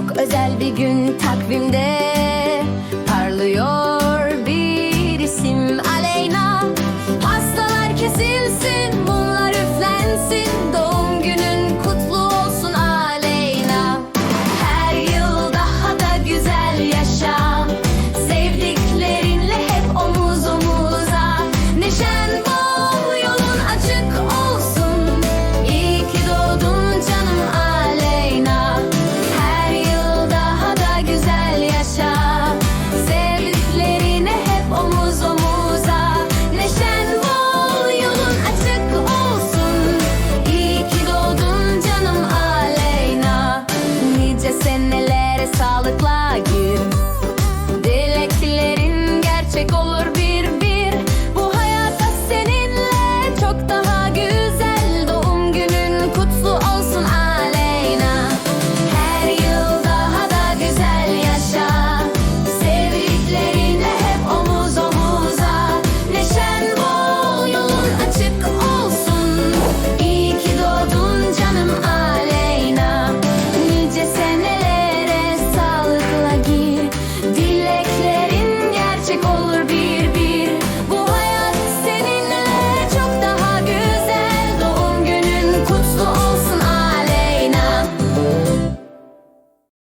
Çok özel bir gün takvimde Parlıyor bir isim Aleyna. Hastalar kesilsin flag.